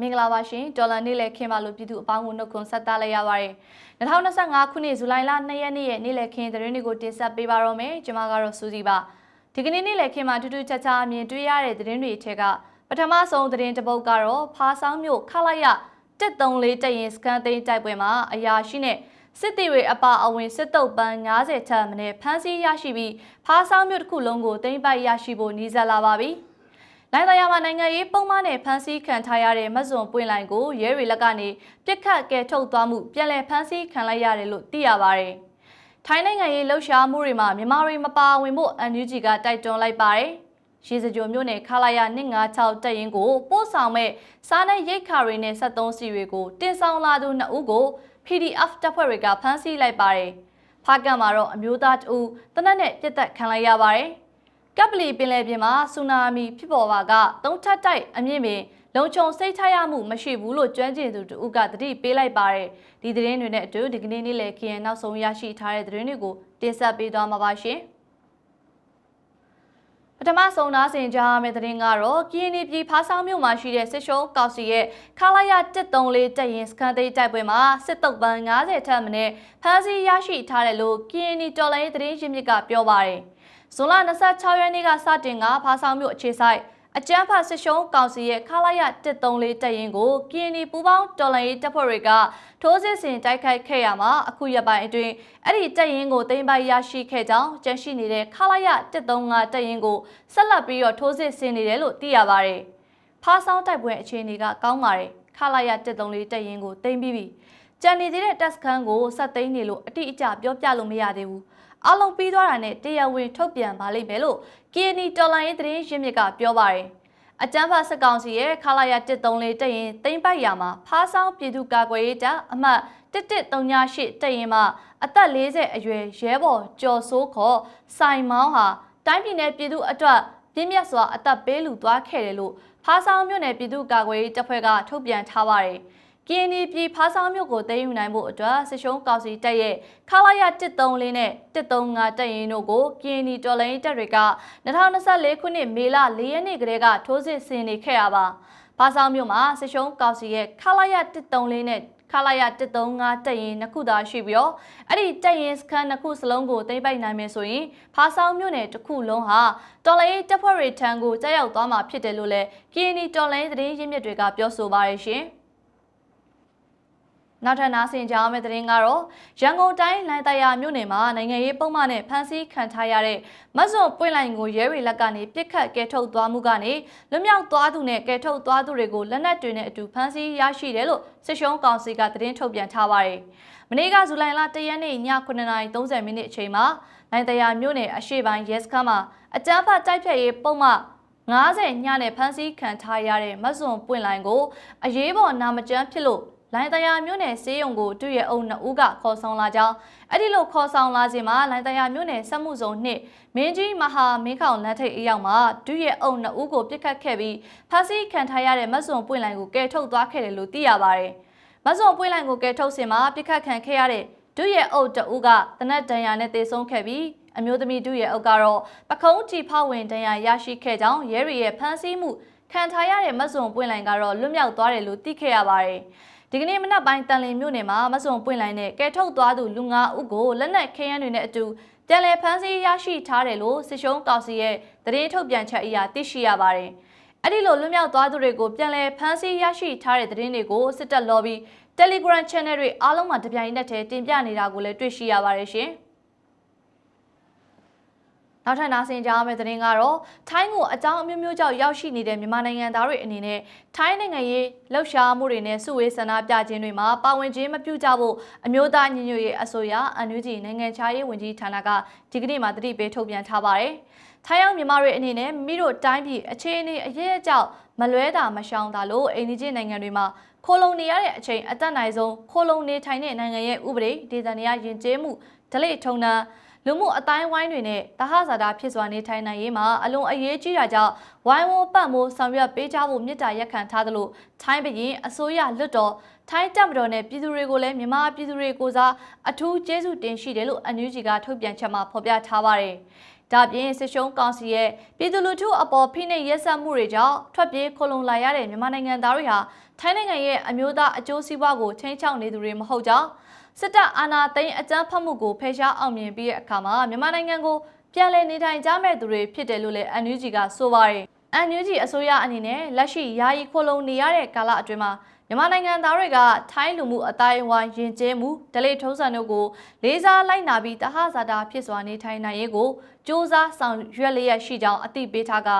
မင်္ဂလာပါရှင်ဒေါ်လာနေ့လည်ခင်းပါလို့ပြည်သူအပေါင်းကိုနှုတ်ခွန်းဆက်သလိုက်ရပါတယ်2025ခုနှစ်ဇူလိုင်လ2ရက်နေ့ရဲ့နေ့လည်ခင်းသတင်းတွေကိုတင်ဆက်ပေးပါတော့မယ်ကျွန်မကတော့စူးစီပါဒီကနေ့နေ့လည်ခင်းမှာထူးထူးခြားခြားအမြင်တွေ့ရတဲ့သတင်းတွေအထက်ကပထမဆုံးသတင်းတစ်ပုဒ်ကတော့ဖားဆောင်မြို့ခလိုက်ရ134တက်ရင်စကန်သိန်းတိုက်ပွဲမှာအရာရှိနဲ့စစ်တီတွေအပါအဝင်စစ်တုပ်ပန်း90ထက်မနည်းဖမ်းဆီးရရှိပြီးဖားဆောင်မြို့တစ်ခုလုံးကိုသိမ်းပိုက်ရရှိဖို့နှီးစပ်လာပါပြီ။ နိုင်တရားမှာနိုင်ငံရေးပုံမှန်နဲ့ဖမ်းဆီးခံထားရတဲ့မဇွန်ပွင့်လိုင်ကိုရဲတွေလက်ကနေပြစ်ခတ်ကဲထုတ်သွားမှုပြန်လည်ဖမ်းဆီးခံလိုက်ရတယ်လို့သိရပါတယ်။ထိုင်းနိုင်ငံရေးလှုပ်ရှားမှုတွေမှာမြန်မာတွေမပါဝင်ဖို့ NUG ကတိုက်တွန်းလိုက်ပါတယ်။ရေစကြိုမြို့နယ်ခလာရ156တပ်ရင်းကိုပို့ဆောင်မဲ့စားနပ်ရိတ်ခါတွေနဲ့73စီတွေကိုတင်ဆောင်လာသူ2ဦးကို PDF တပ်ဖွဲ့တွေကဖမ်းဆီးလိုက်ပါတယ်။ဖားကံမှာတော့အမျိုးသားတဦးတနက်နဲ့ပြစ်တက်ခံလိုက်ရပါတယ်။ ကပ်ပလီပင်လယ်ပြင်မှာဆူနာမီဖြစ်ပေါ်ပါကသုံးထပ်တိုက်အမြင့်ပင်လုံခြုံစိတ်ချရမှုမရှိဘူးလို့ကျွမ်းကျင်သူတဦးကတတိပေးလိုက်ပါတယ်။ဒီသတင်းတွေနဲ့အတူဒီကနေ့နေ့လည်ခရင်နောက်ဆုံးရရှိထားတဲ့သတင်းတွေကိုတင်ဆက်ပေးသွားမှာပါရှင်။ပထမဆုံးနားဆင်ကြမယ့်သတင်းကတော့ကရင်ပြည်ဖားဆောင်မြို့မှာရှိတဲ့စစ်ရှုံးကောက်စီရဲ့ခလာရ134တက်ရင်စကန်သိမ်းတိုက်ပွဲမှာစစ်တုပ်ပန်း90ထက်မနည်းဖမ်းဆီးရရှိထားတယ်လို့ကရင်တော်လိုင်းသတင်းရင်းမြစ်ကပြောပါတယ်။ ဇွန်လ26ရက်နေ့ကစတင်ကဖားဆောင်မြို့အခြေဆိုင်အကြမ်းဖက်စစ်ရှုံးကောင်စီရဲ့ခလာရ134တပ်ရင်းကိုကင်းနီပူပေါင်းတော်လှန်ရေးတပ်ဖွဲ့တွေကထိုးစစ်ဆင်တိုက်ခိုက်ခဲ့ရမှာအခုရက်ပိုင်းအတွင်းအဲ့ဒီတပ်ရင်းကိုသိမ်းပိုက်ရရှိခဲ့ကြောင်းကြန့်ရှိနေတဲ့ခလာရ135တပ်ရင်းကိုဆက်လက်ပြီးတော့ထိုးစစ်ဆင်နေတယ်လို့သိရပါတယ်။ဖားဆောင်တိုက်ပွဲအခြေအနေကကောင်းပါတယ်။ခလာရ134တပ်ရင်းကိုသိမ်းပြီးပြီ။ကြံနေသေးတဲ့တပ်စခန်းကိုဆက်သိမ်းနေလို့အတိအကျပြောပြလို့မရသေးဘူး။ အလုံးပြီးသွားတာနဲ့တရားဝင်ထုတ်ပြန်ပါလိမ့်မယ်လို့ KNY တော်လိုင်းရေးသတင်းရင်းမြစ်ကပြောပါတယ်။အကြမ်းဖက်စစ်ကောင်စီရဲ့ခလာရ134တက်ရင်တိမ့်ပိုက်ရမှာဖားဆောင်ပြည်သူ့ကာကွယ်ရေးတပ်အမှတ်1138တက်ရင်မှာအသက်40အရွယ်ရဲဘော်ကျော်စိုးခေါ်စိုင်မောင်းဟာတိုင်းပြည်နယ်ပြည်သူ့အတွက်ပြင်းပြတ်စွာအသက်ပေးလူသွားခဲ့တယ်လို့ဖားဆောင်မြို့နယ်ပြည်သူ့ကာကွယ်ရေးတပ်ဖွဲ့ကထုတ်ပြန်ထားပါတယ်။ KNY ပြည်ဖားဆောင်မြို့ကိုသိမ်းယူနိုင်ဖို့အတွက်စစ်ရှုံးကောင်စီတပ်ရဲ့ခလာရ134နဲ့135တပ်ရင်းတို့ကို KNY တော်လိုင်းတပ်တွေက2024ခုနှစ်မေလ4ရက်နေ့ကတည်းကထိုးစစ်ဆင်နေခဲ့ရပါဖားဆောင်မြို့မှာစစ်ရှုံးကောင်စီရဲ့ခလာရ134နဲ့ခလာရ135တက်ရင်နှစ်ခုသာရှိပြီးတော့အဲ့ဒီတက်ရင်စခန်းနှစ်ခုစလုံးကိုသိမ်းပိုက်နိုင်မယ်ဆိုရင်ဖားဆောင်မြို့နယ်တစ်ခုလုံးဟာတော်လိုင်းတပ်ဖွဲ့တွေထံကိုကြားရောက်သွားမှာဖြစ်တယ်လို့လည်း KNY တော်လိုင်းသတင်းရင်းမြစ်တွေကပြောဆိုပါရရှင်။ နောက်ထပ်နားဆင်ကြမယ့်သတင်းကတော့ရန်ကုန်တိုင်းလိုင်တရာမြို့နယ်မှာနိုင်ငံရေးပုံမှန်နဲ့ဖမ်းဆီးခံထားရတဲ့မတ်စွန်ပွင့်လိုင်ကိုရဲရီလက်ကနေပြစ်ခတ်ကဲထုတ်သွားမှုကနေလွတ်မြောက်သွားသူနဲ့ကဲထုတ်သွားသူတွေကိုလက်နက်တွေနဲ့အတူဖမ်းဆီးရရှိတယ်လို့စစ်ရှုံးကောင်စီကသတင်းထုတ်ပြန်ထားပါတယ်။မနေ့ကဇူလိုင်လ၁ရက်နေ့ည9:30မိနစ်အချိန်မှာလိုင်တရာမြို့နယ်အရှေ့ပိုင်းရဲစခန်းမှာအကြမ်းဖက်တိုက်ဖြတ်ရေးပုံမှန်90ညနဲ့ဖမ်းဆီးခံထားရတဲ့မတ်စွန်ပွင့်လိုင်ကိုအရေးပေါ်နာမကျန်းဖြစ်လို့ လိုင်တရာမြို့နယ်စေးရုံကိုတူရဲ့အုပ်နှစ်ဦးကခေါ်ဆောင်လာကြောင်းအဲ့ဒီလိုခေါ်ဆောင်လာခြင်းမှာလိုင်တရာမြို့နယ်စက်မှုဇုံနှစ်မင်းကြီးမဟာမင်းခေါင်လက်ထိတ်အရောက်မှာတူရဲ့အုပ်နှစ်ဦးကိုပြစ်ခတ်ခဲ့ပြီးဖမ်းဆီးခံထားရတဲ့မတ်စွန်ပွင့်လိုင်ကိုကယ်ထုတ်သွားခဲ့တယ်လို့သိရပါတယ်။မတ်စွန်ပွင့်လိုင်ကိုကယ်ထုတ်စင်မှာပြစ်ခတ်ခံခဲ့ရတဲ့ဒုရဲ့အုပ်တဦးကတနက်ဒဏ်ရာနဲ့တေဆုံးခဲ့ပြီးအမျိုးသမီးဒုရဲ့အုပ်ကတော့ပခုံးတီဖောက်ဝင်ဒဏ်ရာရရှိခဲ့ကြောင်းရဲရီရဲ့ဖမ်းဆီးမှုခံထားရတဲ့မတ်စွန်ပွင့်လိုင်ကတော့လွတ်မြောက်သွားတယ်လို့သိခဲ့ရပါတယ်။ ဒီကနေ့မနက်ပိုင်းတန်လင်မြို့နယ်မှာမဆုံပွင့်လိုင်းနဲ့ကဲထုတ်သွားသူလူ၅ဦးကိုလက်နက်ခဲယမ်းတွေနဲ့အတူပြန်လည်ဖမ်းဆီးရရှိထားတယ်လို့စစ်ရှုံးကောင်စီရဲ့သတင်းထုတ်ပြန်ချက်အရသိရှိရပါတယ်။အဲ့ဒီလိုလွတ်မြောက်သွားသူတွေကိုပြန်လည်ဖမ်းဆီးရရှိထားတဲ့သတင်းတွေကိုစစ်တပ် lobby Telegram Channel တွေအားလုံးမှာတပြိုင်နက်တည်းတင်ပြနေတာကိုလည်းတွေ့ရှိရပါတယ်ရှင်။ နောက်ထပ်နားဆင်ကြရမယ့်သတင်းကတော့ထိုင်းကိုအကြောင်းအမျိုးမျိုးကြောင့်ရောက်ရှိနေတဲ့မြန်မာနိုင်ငံသားတွေအနေနဲ့ထိုင်းနိုင်ငံရေးလှုပ်ရှားမှုတွေနဲ့စုဝေးဆန္ဒပြခြင်းတွေမှာပါဝင်ခြင်းမပြုကြဖို့အမျိုးသားညီညွတ်ရေးအစိုးရအန်ယူဂျီနိုင်ငံခြားရေးဝန်ကြီးဌာနကဒီကနေ့မှတတိပေးထုတ်ပြန်ထားပါတယ်။ထိုင်းရောက်မြန်မာတွေအနေနဲ့မိတို့တိုင်းပြည်အခြေအနေအရေးအကြောင်းမလွဲတာမရှောင်တာလို့အိန္ဒိယနိုင်ငံတွေမှာခိုလုံနေရတဲ့အချိန်အသက်နိုင်ဆုံးခိုလုံနေထိုင်တဲ့နိုင်ငံရဲ့ဥပဒေဒေသနေရယဉ်ကျေးမှုဒလိထုံတန်း လူမှုအတိုင်းဝိုင်းတွေနဲ့တဟဇာတာဖြစ်စွာနေထိုင်နိုင်ရေးမှာအလွန်အရေးကြီးတာကြောင့်ဝိုင်းဝန်းပတ်မိုးဆောင်ရွက်ပေးကြဖို့မြစ်တာရက်ခံထားသလိုထိုင်းပြည်အစိုးရလွတ်တော်ထိုင်းတပ်မတော်နဲ့ပြည်သူတွေကိုလည်းမြန်မာပြည်သူတွေကိုစားအထူးကျေးဇူးတင်ရှိတယ်လို့အန်ယူဂျီကထုတ်ပြန်ချက်မှာဖော်ပြထားပါတယ်။ ဒါပြင်စစ်ရှုံးကောင်စီရဲ့ပြည်သူလူထုအပေါ်ဖိနှိပ်ရက်စက်မှုတွေကြောင့်ထွက်ပြေးခိုလုံလာရတဲ့မြန်မာနိုင်ငံသားတွေဟာထိုင်းနိုင်ငံရဲ့အမျိုးသားအကျိုးစီးပွားကိုချိန်ချောက်နေသူတွေမဟုတ်ကြောင်းစစ်တပ်အာဏာသိမ်းအကြမ်းဖက်မှုကိုဖယ်ရှားအောင်မြင်ပြီးတဲ့အခါမှာမြန်မာနိုင်ငံကိုပြန်လည်နေထိုင်ကြမဲ့သူတွေဖြစ်တယ်လို့လည်း NUG ကဆိုပါတယ်။ NUG အစိုးရအနေနဲ့လက်ရှိယာယီခိုလုံနေရတဲ့ကာလအတွင်းမှာမြန်မာနိုင်ငံသားတွေကထိုင်းလူမှုအတိုင်းအဝိုင်းယဉ်ကျေးမှုဒလိထုံးစံတို့ကိုလေးစားလိုက်နာပြီးတဟဇာတာဖြစ်စွာနေထိုင်နိုင်ရေးကို စ조사ဆောင်ရွက်လျက်ရှိကြောင်းအသိပေးထားက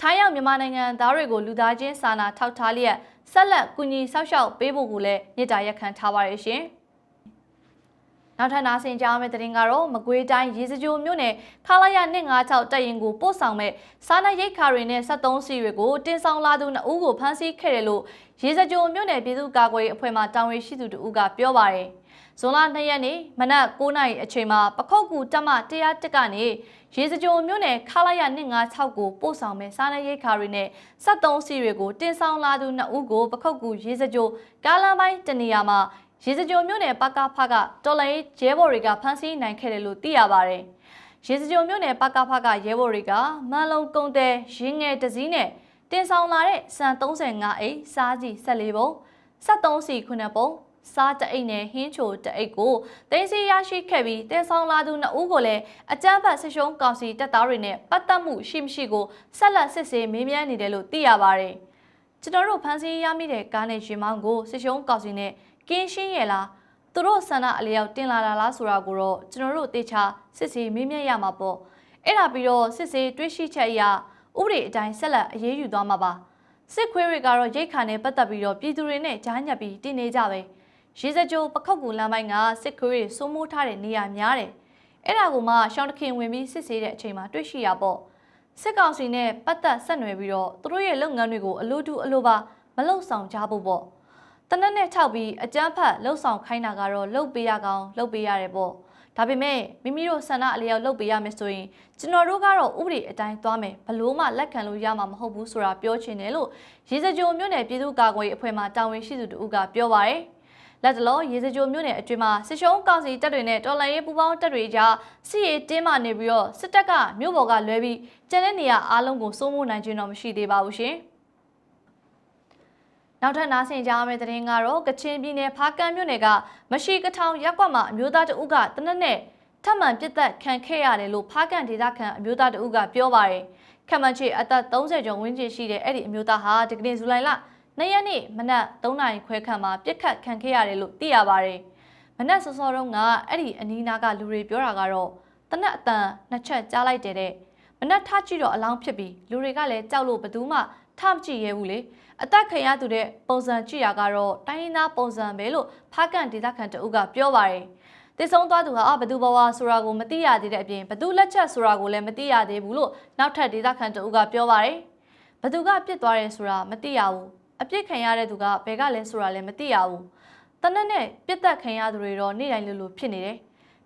ထိုင်းရောက်မြန်မာနိုင်ငံသားတွေကိုလူသားချင်းစာနာထောက်ထားလျက်ဆက်လက်ကူညီဆောက်ရှောက်ပေးဖို့ကိုလည်းညစ်တာရက်ခံထားပါရရှင်။နောက်ထပ်နာဆင်ကြမယ့်တဲ့တင်ကတော့မကွေးတိုင်းရေစကြိုမြို့နယ်ခလာရ156တပ်ရင်ကိုပို့ဆောင်မဲ့စားနပ်ရိက္ခာတွေနဲ့73စီတွေကိုတင်ဆောင်လာသူ2ဦးကိုဖမ်းဆီးခဲ့တယ်လို့ရေစကြိုမြို့နယ်ပြည်သူ့ကာကွယ်ရေးအဖွဲ့မှတာဝန်ရှိသူတို့ကပြောပါတယ်။ဇွန်လ2ရက်နေ့မနက်9:00နာရီအချိန်မှာပခုတ်ကူတက်မ101ကနေ ရေစကြိုမြို့နယ်ခလာရ156ကိုပို့ဆောင်မဲ့စားနပ်ရိက္ခာတွေနဲ့73စီတွေကိုတင်ဆောင်လာသူ2ဦးကိုပခုတ်ကူရေစကြိုကားလမ်းပိုင်းတနေရာမှာရေစကြိုမြို့နယ်ပကဖကတော်လိုင်းရဲဘော်တွေကဖမ်းဆီးနိုင်ခဲ့တယ်လို့သိရပါတယ်။ရေစကြိုမြို့နယ်ပကဖကရဲဘော်တွေကမန်လုံကုန်းတဲရင်းငယ်တစည်းနဲ့တင်ဆောင်လာတဲ့စံ35အိတ်စားကြီး14ပုံ73စီခုနှစ်ပုံ စားတအိတ်နဲ့ဟင်းချိုတအိတ်ကိုတင်းစီရရှိခဲ့ပြီးတင်ဆောင်လာသူနှစ်ဦးကိုလည်းအကြမ်းဖက်ဆစ်ရှုံးကောင်စီတပ်သားတွေနဲ့ပတ်သက်မှုရှိမရှိကိုဆက်လက်စစ်ဆေးမေးမြန်းနေတယ်လို့သိရပါတယ်။ကျွန်တော်တို့ဖမ်းဆီးရမိတဲ့ကားနဲ့ရှင်မောင်းကိုဆစ်ရှုံးကောင်စီနဲ့ကင်းရှင်းရဲ့လားသူတို့ဆန္ဒအလျောက်တင်လာတာလားဆိုတာကိုတော့ကျွန်တော်တို့တေချာစစ်ဆေးမေးမြန်းရမှာပေါ့အဲ့ဒါပြီးတော့စစ်ဆေးတွေးရှိချက်အရဥပဒေအတိုင်းဆက်လက်အရေးယူသွားမှာပါစစ်ခွေးတွေကတော့ရိတ်ခါနဲ့ပတ်သက်ပြီးတော့ပြည်သူတွေနဲ့ကြားညပ်ပြီးတင်နေကြပဲ ရေစကြိုပခောက်ကူလမ်းပိုင်းကစစ်ခွေးတွေစိုးမိုးထားတဲ့နေရာများတယ်အဲ့ဒါကိုမှရှောင်းတခင်ဝင်ပြီးစစ်ဆေးတဲ့အချိန်မှာတွေ့ရှိရပေါ့စစ်ကောင်စီနဲ့ပတ်သက်ဆက်နွယ်ပြီးတော့သူတို့ရဲ့လုပ်ငန်းတွေကိုအလိုတူအလိုပါမလုံဆောင်ကြဖို့ပေါ့တနက်နဲ့ထောက်ပြီးအကျန်းဖတ်လှုပ်ဆောင်ခိုင်းတာကတော့လှုပ်ပေးရကောင်လှုပ်ပေးရတယ်ပေါ့ဒါပေမဲ့မိမိတို့ဆန္ဒအလျောက်လှုပ်ပေးရမယ်ဆိုရင်ကျွန်တော်တို့ကတော့ဥပဒေအတိုင်းသွားမယ်ဘလို့မှလက်ခံလို့ရမှာမဟုတ်ဘူးဆိုတာပြောချင်တယ်လို့ရေစကြိုမြို့နယ်ပြည်သူ့ကာကွယ်ရေးအဖွဲ့မှတာဝန်ရှိသူတို့ကပြောပါရယ် လက်တလောရေစကြိုမြို့နယ်အတွင်းမှာစစ်ရှုံးကောင်စီတပ်တွေနဲ့တော်လှန်ရေးပူးပေါင်းတပ်တွေကြားစစ်ရေးတင်းမာနေပြီးတော့စစ်တပ်ကမြို့ပေါ်ကလွဲပြီးကျန်တဲ့နေရာအားလုံးကိုစိုးမိုးနိုင်ခြင်းတော့မရှိသေးပါဘူးရှင်။နောက်ထပ်နားဆင်ကြရမယ့်သတင်းကတော့ကချင်ပြည်နယ်ဖားကန့်မြို့နယ်ကမရှိကထောင်ရက်ကွက်မှာအမျိုးသားတဦးကတနက်နဲ့ထပ်မံပြစ်သက်ခံခဲ့ရတယ်လို့ဖားကန့်ဒေသခံအမျိုးသားတဦးကပြောပါတယ်။ခမန်ချေအသက်30ကျော်ဝန်းကျင်ရှိတဲ့အဲ့ဒီအမျိုးသားဟာဒီကနေ့ဇူလိုင်လ 2ရက်နေ့မနက်3နာရီခွဲခန့်မှာပြစ်ခတ်ခံခဲ့ရတယ်လို့သိရပါတယ်။မနက်စောစောတုန်းကအဲ့ဒီအနီးနားကလူတွေပြောတာကတော့တနက်အတန်နှစ်ချက်ကြားလိုက်တယ်တဲ့မနက်ထကြည့်တော့အလောင်းဖြစ်ပြီးလူတွေကလည်းကြောက်လို့ဘယ်သူမှထမကြည့်ရဲဘူးလေ။အသက်ခံရသူတဲ့ပုံစံကြည့်ရကတော့တိုင်းရင်းသားပုံစံပဲလို့ဖားကန်ဒေသခံတအုပ်ကပြောပါတယ်တည်ဆုံးသွားသူဟာဘသူဘဝဆိုတာကိုမသိရသေးတဲ့အပြင်ဘသူလက်ချက်ဆိုတာကိုလည်းမသိရသေးဘူးလို့နောက်ထပ်ဒေသခံတအုပ်ကပြောပါတယ်ဘသူကပြစ်သွားတယ်ဆိုတာမသိရဘူး အပြစ်ခံရတဲ့သူကဘယ်ကလဲဆိုတာလည်းမသိရဘူးတနက်နဲ့ပြစ်သက်ခံရသူတွေတော့နေ့တိုင်းလိုလိုဖြစ်နေတယ်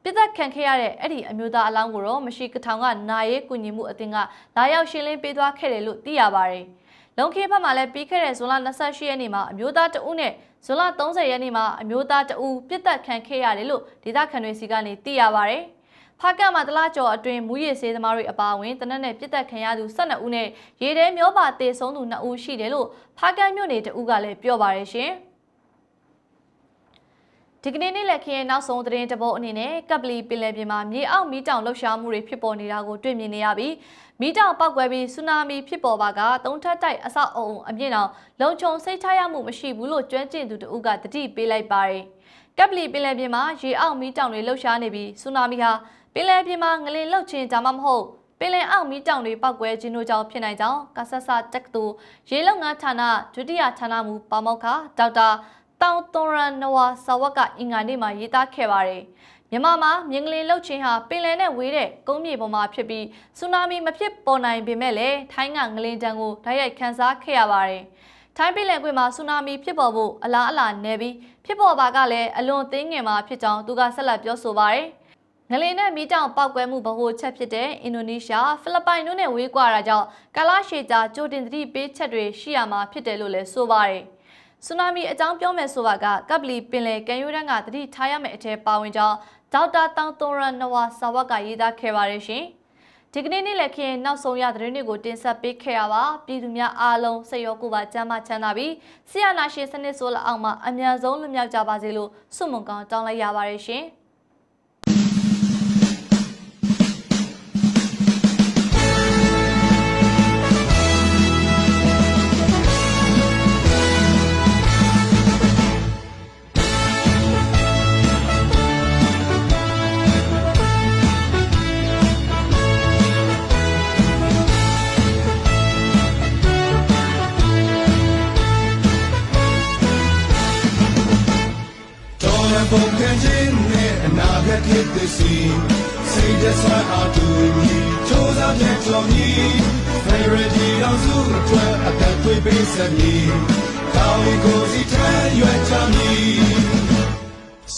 ပြစ်သက်ခံခဲ့ရတဲ့အဲ့ဒီအမျိုးသားအလောင်းကိုတော့မရှိကထောင်ကနာရေးကုညီမှုအသင်းကလာရောက်ရှင်းလင်းပေးသွားခဲ့တယ်လို့သိရပါတယ်။လုံခေဘက်မှာလည်းပြီးခဲ့တဲ့ဇွန်လ28ရက်နေ့မှာအမျိုးသားတဦးနဲ့ဇွန်လ30ရက်နေ့မှာအမျိုးသားတဦးပြစ်တက်ခံခဲ့ရတယ်လို့ဒေသခံတွေစီကနေသိရပါဗျ။ ဖားကတ်မှာတလားကျော်အတွင်းမူရည်စေးသမားတွေအပါအဝင်တနက်နဲ့ပြစ်တက်ခံရသူ12ဦးနဲ့ရေထဲမျောပါတေဆုံးသူ2ဦးရှိတယ်လို့ဖားကတ်မြို့နယ်တဦးကလည်းပြောပါရရှင်။ဒီကနေ့နေ့လက်ခင်းရဲ့နောက်ဆုံးသတင်းတပုတ်အနေနဲ့ကပ်ပလီပင်လယ်ပြင်မှာမြေအောက်မီးတောင်လှုပ်ရှားမှုတွေဖြစ်ပေါ်နေတာကိုတွေ့မြင်နေရပြီးမီးတောင်ပောက်ကွဲပြီးဆူနာမီဖြစ်ပေါ်ပါကသုံးထပ်တိုက်အဆောက်အုံအမြင့်တောင်လုံခြုံစိတ်ချရမှုမရှိဘူးလို့ကျွမ်းကျင်သူတို့ကတတိပေးလိုက်ပါတယ်။ကပ်ပလီပင်လယ်ပြင်မှာရေအောက်မီးတောင်တွေလှုပ်ရှားနေပြီးဆူနာမီဟာ ပင်လယ်ပြင်မှာငလင်လှုပ်ခြင်းဒါမှမဟုတ်ပင်လယ်အောက်မီးတောင်တွေပောက်ကွဲခြင်းတို့ကြောင့်ဖြစ်နိုင်ကြောင်းကဆဆတက္ကသိုလ်ရေလုံငန်းဌာနဒုတိယဌာနမှပါမောက္ခဒေါက်တာတောင်သွန်ရန်နဝါဆာဝတ်ကအင်္ဂါနေ့မှာရေးသားခဲ့ပါတယ်။မြန်မာမှာမြင်းကလေးလှုပ်ခြင်းဟာပင်လယ်နဲ့ဝေးတဲ့ကုန်းမြေပေါ်မှာဖြစ်ပြီးဆူနာမီမဖြစ်ပေါ်နိုင်ပေမဲ့လည်းထိုင်းကငလင်တန်းကိုဓာတ်ရိုက်ခန်းစားခဲ့ရပါတယ်။ထိုင်းပြည်လယ်ကွေ့မှာဆူနာမီဖြစ်ပေါ်ဖို့အလားအလာနေပြီးဖြစ်ပေါ်ပါကလည်းအလွန်သေးငယ်မှာဖြစ်ကြောင်းသူကဆက်လက်ပြောဆိုပါတယ်။ ငလင်နဲ့မီးတောင်ပောက်ကွဲမှုဗဟိုချက်ဖြစ်တဲ့အင်ဒိုနီးရှားဖိလစ်ပိုင်တို့နဲ့ဝေးကွာတာကြောင့်ကာလရှည်ကြာကြိုတင်သတိပေးချက်တွေရှိရမှာဖြစ်တယ်လို့လည်းဆိုပါတယ်။ဆူနာမီအကြောင်းပြောမယ်ဆိုပါကကပ်ပလီပင်လယ်ကံရိုးတန်းကတတိထားရမယ့်အထက်ပါဝင်ကြောင်းဒေါက်တာတောင်သွန်ရန်နဝါဆာဝတ်ကရေးသားခဲ့ပါတယ်ရှင်။ဒဒီကနေ့နေ့လည်ခင်းနောက်ဆုံးရသတင်းတွေကိုတင်ဆက်ပေးခဲ့ရပါပြည်သူများအားလုံးစိတ်ရောကိုယ်ပါကျန်းမာချမ်းသာပြီးဆရာနာရှင်စနစ်ဆိုးလက်အောက်မှာအမြန်ဆုံးလွတ်မြောက်ကြပါစေလို့ဆုမွန်ကောင်းတောင်းလိုက်ရပါတယ်ရှင်။ ပုံခံခြင်းနဲ့အနာဂတ်ဖြစ်သည်စီစိတ်သက်သာအတူညီချိုးစားပြန်တော်မီဖေရဒီအောင်စုအတွက်အသက်သွေးပေးစမည်ကောင်းရင်ကိုယ်စီထမ်းရွက်ချမည်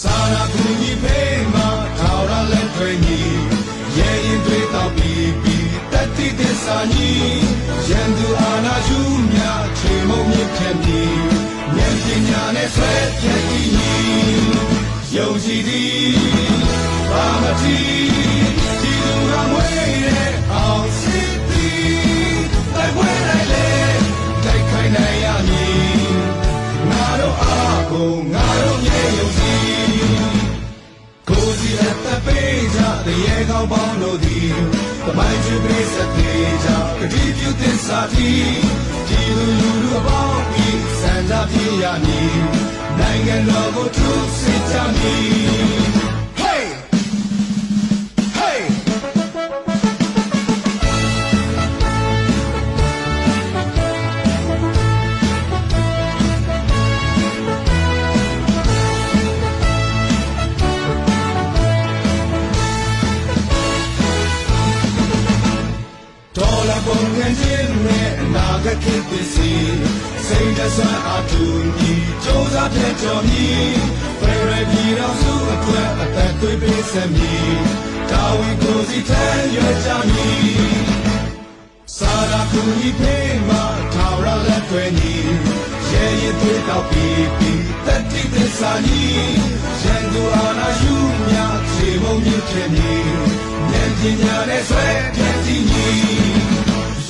စာနာကူညီပေးမှာထောက်ရလက်တွေညီရဲ့ရင်တွေတော့ပြီးပြီးတတိသစ္စာညီရန်သူအာနာယူမြချေမုံမြင့်ဖြစ်မည်ဉာဏ်ပညာနဲ့ဆွဲပြည့်တည်ညီ ယုံကြည်သည်ဘာမတိဒီလူကမွေးတဲ့အောင်စစ်သည်တိုက်ပွဲလိုက်လေတိုက်ခိုင်းနိုင်ရမည်ငါတို့အားကိုငါတို့မြေယုံကြည်ကိုယ်စီအသက်ပေးကြတဲ့ရေကောင်းပေါင်းတို့သည်တမိုင်းချွေပေးစတဲ့ကြကတိပြုသစ္စာတီဒီလူလူတို့အပေါင်းဤစံကြပြေရမည် နိုင်ငံတော်ကိုထုစစ်ကြမည် Hey Hey ဒေါ်လာပုံငန်းချင်းနဲ့အနာဂတ်ဖြစ်သည်စီ စိတ်သက်သာအတူညီစူးစမ်းပြတ်တော်မီဖေရဒီတော်စုအတွက်အသက်သွေးပေးစမည်တာဝန်ကိုစီထမ်းရွက်ကြမည်စာရာကူညီပေးမှာထာဝရလက်တွေညီရဲ့ရင်သွေးတော့ပြီးပြီးတတိသစ္စာညီရန်သူအာနာယူမြခြေမုံမြင့်ဖြစ်မည်ဉာဏ်ပညာနဲ့ဆွဲပြည့်တည်ညီ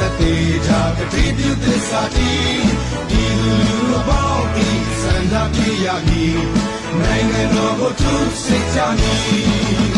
ဆက်သေးကြကတိပြုသစ္စာတီဒီလူလူအပေါင်းဤစံသာပြရမည်နိုင်ငံတော်ကိုထုစစ်ကြမည်